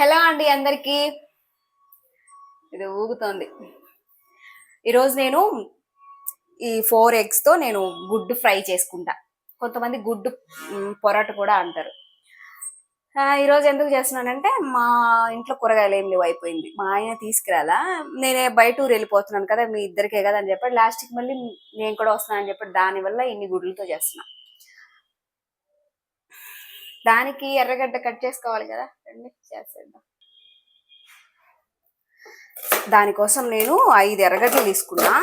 Hello అండి అందరికి. ఇది ఊగుతోంది. ఈరోజు నేను ఈ ఫోర్ ఎగ్స్తో నేను గుడ్డు ఫ్రై చేసుకుంటా. కొంతమంది గుడ్డు మ్, కూడా అంటారు. ఈరోజు ఎందుకు చేస్తున్నానంటే మా ఇంట్లో కూరగాయలు ఏం లేవు అయిపోయింది. మా ఆయన తీసుకురాలా. నేనే బయట ఊరు వెళ్ళిపోతున్నాను కదా మీ ఇద్దరికే కదా అని చెప్పి లాస్ట్కి మళ్ళీ నేను కూడా వస్తున్నానని చెప్పి దానివల్ల ఇన్ని గుడ్లతో చేస్తున్నా. దానికి ఎర్రగడ్డ కట్ చేసుకోవాలి కదా. రండి చేసేద్దాం. దానికోసం నేను ఐదు ఎర్రగడ్డలు తీసుకున్నా.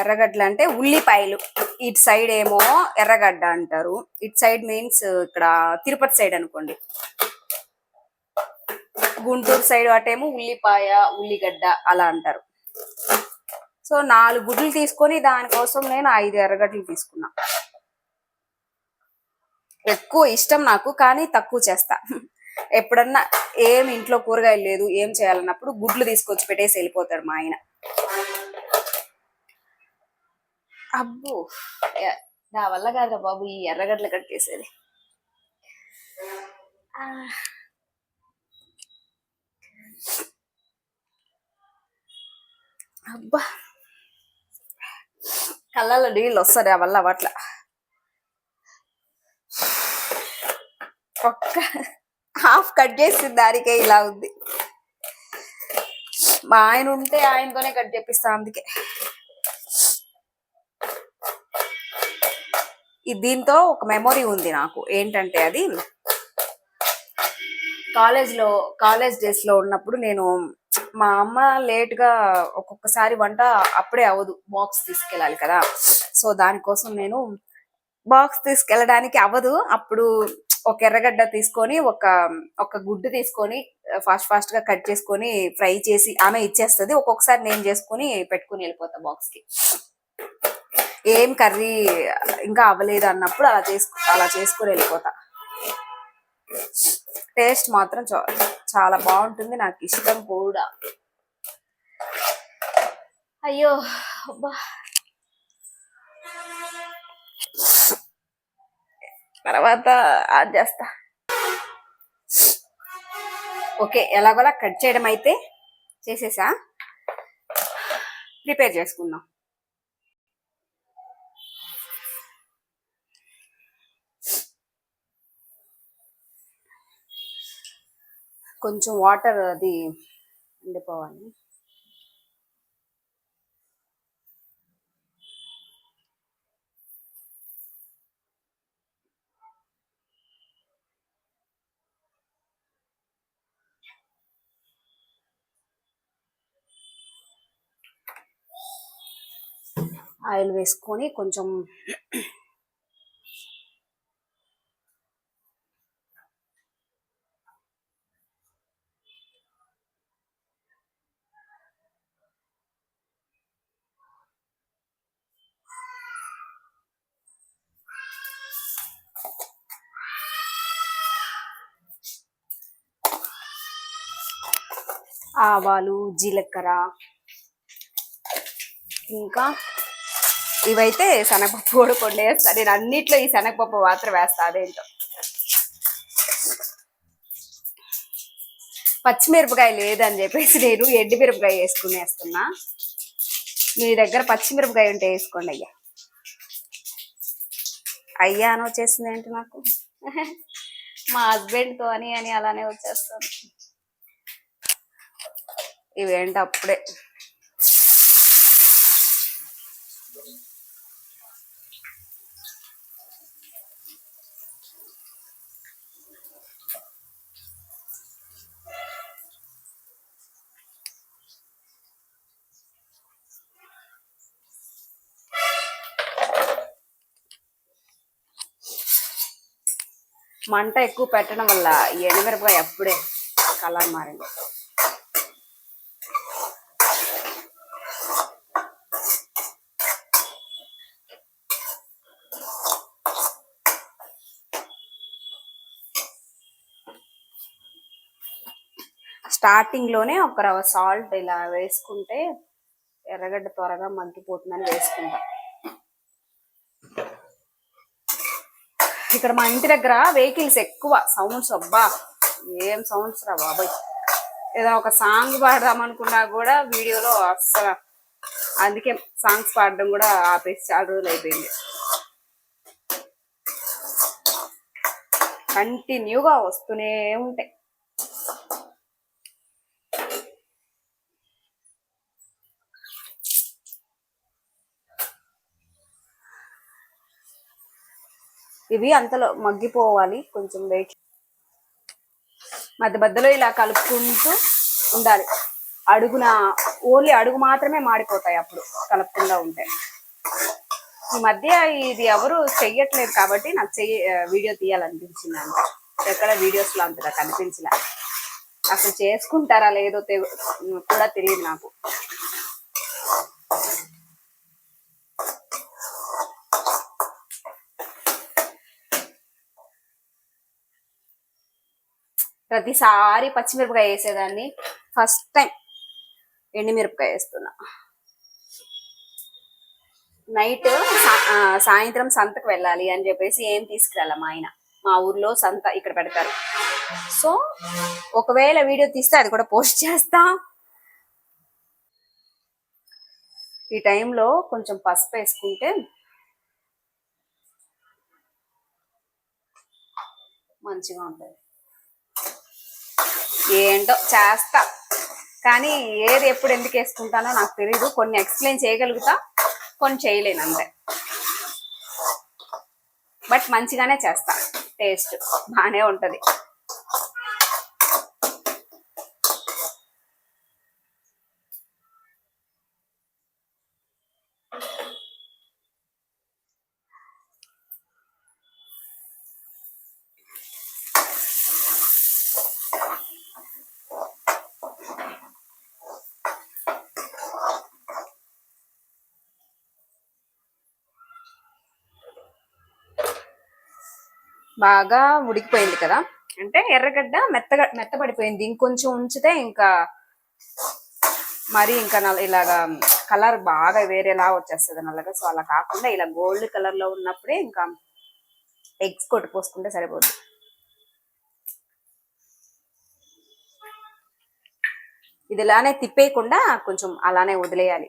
ఎర్రగడ్డలు అంటే ఉల్లిపాయలు. ఇటు సైడ్ ఏమో ఎర్రగడ్డ అంటారు. ఇటు సైడ్ మీన్స్ ఇక్కడ తిరుపతి సైడ్ అనుకోండి. గుంటూరు సైడ్ అటేమో ఉల్లిపాయ ఉల్లిగడ్డ అలా అంటారు. సో నాలుగు గుడ్లు తీసుకొని దానికోసం నేను ఐదు ఎర్రగడ్డలు తీసుకున్నా. ఎక్కువ ఇష్టం నాకు కానీ తక్కువ చేస్తా. ఎప్పుడన్నా ఏం ఇంట్లో కూరగాయలు లేదు ఏం చేయాలన్నప్పుడు గుడ్లు తీసుకొచ్చి పెట్టేసి వెళ్ళిపోతాడు మా ఆయన. అబ్బో నా వల్ల కాదురా బాబు ఈ ఎర్రగడ్డలు కట్టేసేది. అబ్బా కళ్ళల్లో నీళ్ళు వస్తాయి ఆ వల్ల అట్ల ఒక్క హాఫ్ కట్ చేసింది దానికే ఇలా ఉంది. మా ఆయన ఉంటే ఆయనతోనే కట్ చేపిస్తా అందుకే. దీంతో ఒక మెమొరీ ఉంది నాకు. ఏంటంటే అది కాలేజ్లో కాలేజ్ డేస్లో ఉన్నప్పుడు నేను మా అమ్మ లేట్గా ఒక్కొక్కసారి వంట అప్పుడే అవ్వదు. బాక్స్ తీసుకెళ్ళాలి కదా. సో దానికోసం నేను బాక్స్ తీసుకెళ్ళడానికి అవ్వదు. అప్పుడు ఒక ఎర్రగడ్డ తీసుకొని ఒక ఒక గుడ్డు తీసుకొని ఫాస్ట్ ఫాస్ట్గా కట్ చేసుకొని ఫ్రై చేసి ఆమె ఇచ్చేస్తుంది. ఒక్కొక్కసారి నేను చేసుకొని పెట్టుకుని వెళ్ళిపోతా బాక్స్కి. ఏం కర్రీ ఇంకా అవ్వలేదు అన్నప్పుడు అలా చేసుకు అలా చేసుకొని వెళ్ళిపోతా. టేస్ట్ మాత్రం చాలా బాగుంటుంది. నాకు ఇష్టం కూడా. అయ్యో అబ్బా. తర్వాత అది చేస్తా. ఓకే ఎలాగోలా కట్ చేయడం అయితే చేసేసా. ప్రిపేర్ చేసుకుందాం. కొంచెం వాటర్ అది ఉండిపోవాలి. ఆయిల్ వేసుకొని కొంచెం ఆవాలు జీలకర్ర ఇంకా ఇవైతే శనగపప్పు కూడా కొన్ని నేను అన్నిట్లో ఈ శనగపప్పు మాత్రం వేస్తా అదేంటో. పచ్చిమిరపకాయ లేదని చెప్పేసి నేను ఎండుమిరపకాయ వేసుకుని వేస్తున్నా. మీ దగ్గర పచ్చిమిరపకాయ ఉంటే వేసుకోండి అయ్యా. అయ్యా అని వచ్చేసింది ఏంటి నాకు? మా హస్బెండ్తో అని అని అలానే వచ్చేస్తాను ఇవేంటి అప్పుడే? మంట ఎక్కువ పెట్టడం వల్ల ఈ ఎండుమిరపకాయ అప్పుడే కలర్ మారింది. స్టార్టింగ్లోనే ఒక రవ సాల్ట్ ఇలా వేసుకుంటే ఎర్రగడ్డ త్వరగా మగ్గిపోతుందని వేసుకుంటా. ఇక్కడ మా ఇంటి దగ్గర వెహికల్స్ ఎక్కువ. సౌండ్స్ అబ్బా ఏం సౌండ్స్ రా బాబాయ్. ఏదో ఒక సాంగ్ పాడదాం అనుకున్నా కూడా వీడియోలో అస్సలు అందుకే సాంగ్స్ పాడడం కూడా ఆపేసి చాలా రోజులు అయిపోయింది. కంటిన్యూగా వస్తూనే ఉంటాయి ఇవి అంతలో మగ్గిపోవాలి. కొంచెం వెయిట్ మధ్య మధ్యలో ఇలా కలుపుకుంటూ ఉండాలి. అడుగున ఓన్లీ అడుగు మాత్రమే మాడిపోతాయి అప్పుడు కలుపుకుండా ఉంటే. ఈ మధ్య ఇది ఎవరు చెయ్యట్లేదు కాబట్టి నాకు చెయ్య వీడియో తీయాలనిపించింది అంట ఎక్కడ వీడియోస్లో అంతగా కనిపించలే. అసలు చేసుకుంటారా లేదో కూడా తెలియదు నాకు. ప్రతిసారి పచ్చిమిరపకాయ వేసేదాన్ని. ఫస్ట్ టైం ఎండిమిరపకాయ వేస్తున్నా. నైట్ సాయంత్రం సంతకు వెళ్ళాలి అని చెప్పేసి ఏం తీసుకురాల మా ఆయన. మా ఊర్లో సంత ఇక్కడ పెడతారు. సో ఒకవేళ వీడియో తీస్తే అది కూడా పోస్ట్ చేస్తా. ఈ టైంలో కొంచెం పసుపు వేసుకుంటే మంచిగా ఉంటుంది. ఏంటో చేస్తా. కానీ ఏది ఎప్పుడు ఎందుకు వేసుకుంటానో నాకు తెలియదు కొన్ని ఎక్స్ప్లెయిన్ చేయగలుగుతా కొన్ని చేయలేను అంతే. బట్ మంచిగానే చేస్తా. టేస్ట్ బాగానే ఉంటది. బాగా ఉడికిపోయింది కదా? అంటే ఎర్రగడ్డ మెత్తగా మెత్తబడిపోయింది. ఇంకొంచెం ఉంచితే ఇంకా మరి ఇంకా నల్ల ఇలాగా కలర్ బాగా వేరేలా వచ్చేస్తుంది నల్లగా. సో అలా కాకుండా ఇలా గోల్డ్ కలర్లో ఉన్నప్పుడే ఇంకా ఎగ్స్ కొట్టి పోసుకుంటే సరిపోదు ఇది ఇలానే తిప్పేయకుండా కొంచెం అలానే వదిలేయాలి.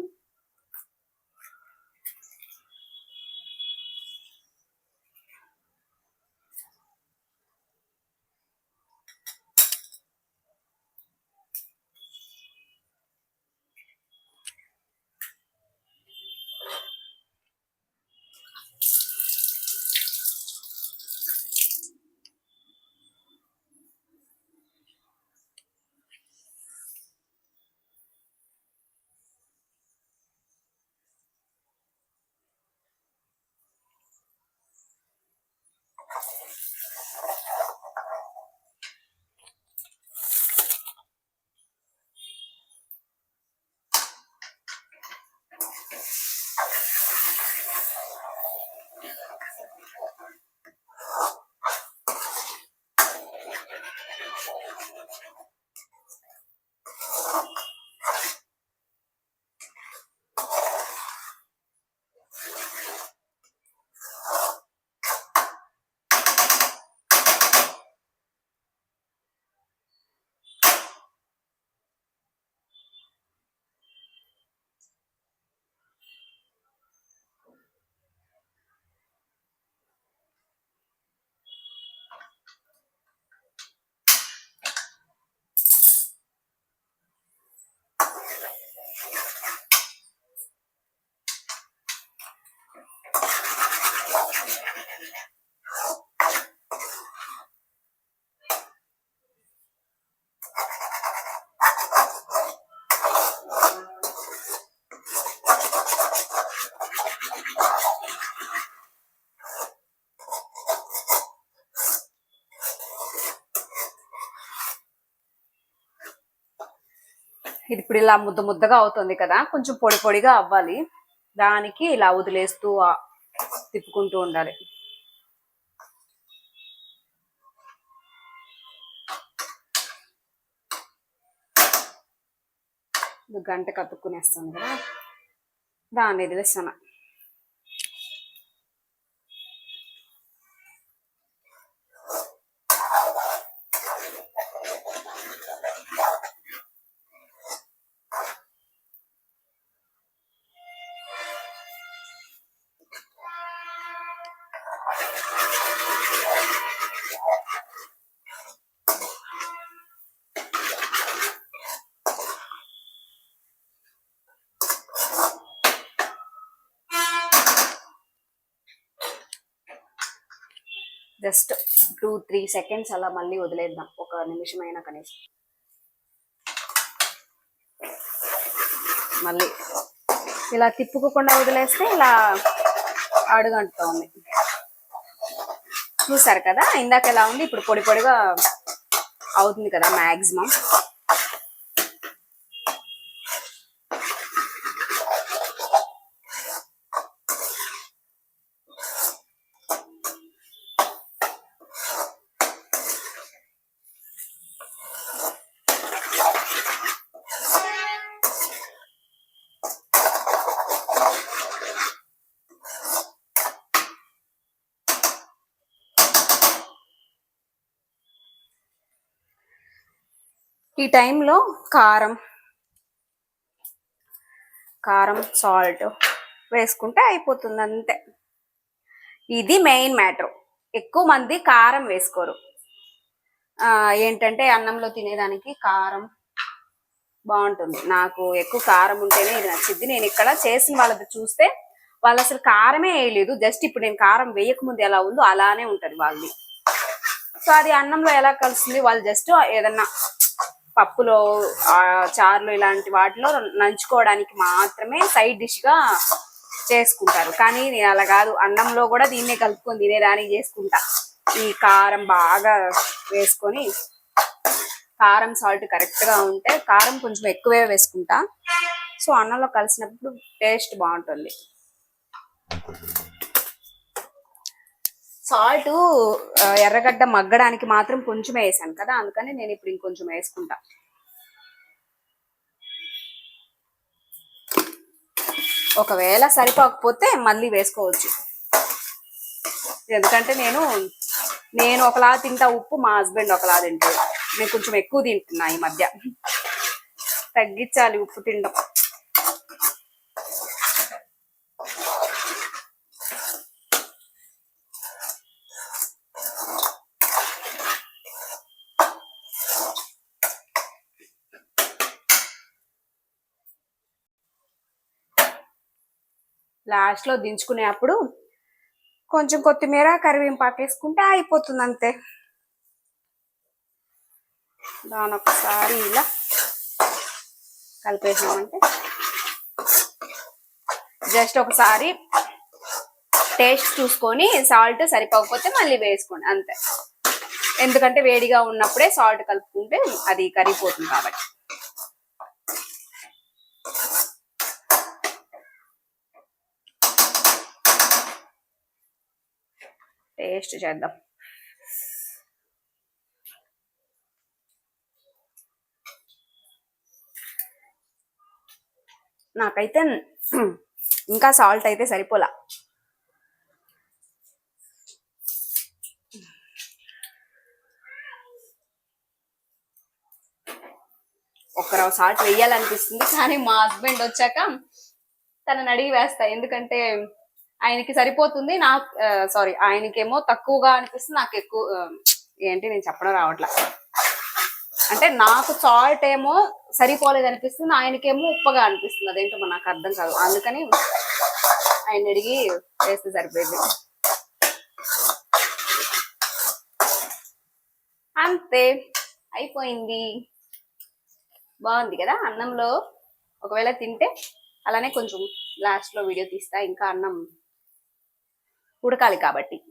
ఇది ఇప్పుడు ఇలా ముద్ద ముద్దగా అవుతుంది కదా కొంచెం పొడి పొడిగా అవ్వాలి. దానికి ఇలా వదిలేస్తూ తిప్పుకుంటూ ఉండాలి. గంట కతుక్కునేస్తుంది కదా దాన్ని వదిలేస్తాను జస్ట్ టూ త్రీ సెకండ్స్ అలా మళ్ళీ వదిలేద్దాం. ఒక నిమిషం అయినా కనీసం. మళ్ళీ ఇలా తిప్పుకోకుండా వదిలేస్తే ఇలా అడుగంటుతోంది. చూసారు కదా? ఇందాక ఎలా ఉంది? ఇప్పుడు పొడి పొడిగా అవుతుంది కదా మాక్సిమం ఈ టైంలో కారం. కారం సాల్ట్ వేసుకుంటే అయిపోతుంది అంతే. ఇది మెయిన్ మ్యాటర్. ఎక్కువ మంది కారం వేసుకోరు. ఏంటంటే అన్నంలో తినేదానికి కారం బాగుంటుంది. నాకు ఎక్కువ కారం ఉంటేనే ఇది నచ్చింది నేను ఇక్కడ చేసిన వాళ్ళది చూస్తే వాళ్ళు అసలు కారమే వేయలేదు. జస్ట్ ఇప్పుడు నేను కారం వేయకముందు ఎలా ఉందో అలానే ఉంటుంది వాళ్ళది. సో అది అన్నంలో ఎలా కలుస్తుంది? వాళ్ళు జస్ట్ ఏదన్నా పప్పులో చారులు ఇలాంటి వాటిలో నంచుకోవడానికి మాత్రమే సైడ్ డిష్గా చేసుకుంటారు. కానీ నేను అలా కాదు. అన్నంలో కూడా దీన్నే కలుపుకొని తినేదానికి చేసుకుంటా. ఈ కారం బాగా వేసుకొని కారం సాల్ట్ కరెక్ట్గా ఉంటే కారం కొంచెం ఎక్కువే వేసుకుంటా. సో అన్నంలో కలిసినప్పుడు టేస్ట్ బాగుంటుంది. సాల్ట్ ఎర్రగడ్డ మగ్గడానికి మాత్రం కొంచెమే వేసాను కదా అందుకని నేను ఇప్పుడు ఇంకొంచెం వేసుకుంటా. ఒకవేళ సరిపోకపోతే మళ్ళీ వేసుకోవచ్చు. ఎందుకంటే నేను నేను ఒకలా తింటా ఉప్పు మా హస్బెండ్ ఒకలా తింటాడు. నేను కొంచెం ఎక్కువ తింటున్నా ఈ మధ్య. తగ్గించాలి ఉప్పు తినడం. లాస్ట్లో దించుకునేటప్పుడు కొంచెం కొత్తిమీర కరివేపాకు వేసుకుంటే అయిపోతుంది అంతే దాని ఒకసారి ఇలా కలిపేసామంటే జస్ట్ ఒకసారి టేస్ట్ చూసుకొని సాల్ట్ సరిపోకపోతే మళ్ళీ వేసుకోండి అంతే. ఎందుకంటే వేడిగా ఉన్నప్పుడే సాల్ట్ కలుపుకుంటే అది కరిగిపోతుంది కాబట్టి. టేస్ట్ చేద్దాం. నాకైతే ఇంకా సాల్ట్ అయితే సరిపోలా. ఒకరవ సాల్ట్ వేయాలనిపిస్తుంది కానీ మా హస్బెండ్ వచ్చాక తనని అడిగి వేస్తా ఎందుకంటే ఆయనకి సరిపోతుంది. నాకు సారీ ఆయనకేమో తక్కువగా అనిపిస్తుంది. నాకు ఎక్కువ ఏంటి నేను చెప్పడం రావట్లా. అంటే నాకు సాల్ట్ ఏమో సరిపోలేదు అనిపిస్తుంది. ఆయనకేమో ఉప్పగా అనిపిస్తుంది. అదేంటో నాకు అర్థం కాదు. అందుకని ఆయన అడిగి వేస్తే సరిపోయింది. అంతే. అయిపోయింది. బాగుంది కదా? అన్నంలో ఒకవేళ తింటే అలానే కొంచెం లాస్ట్లో వీడియో తీస్తా. ఇంకా అన్నం ఉడకాలి కాబట్టి.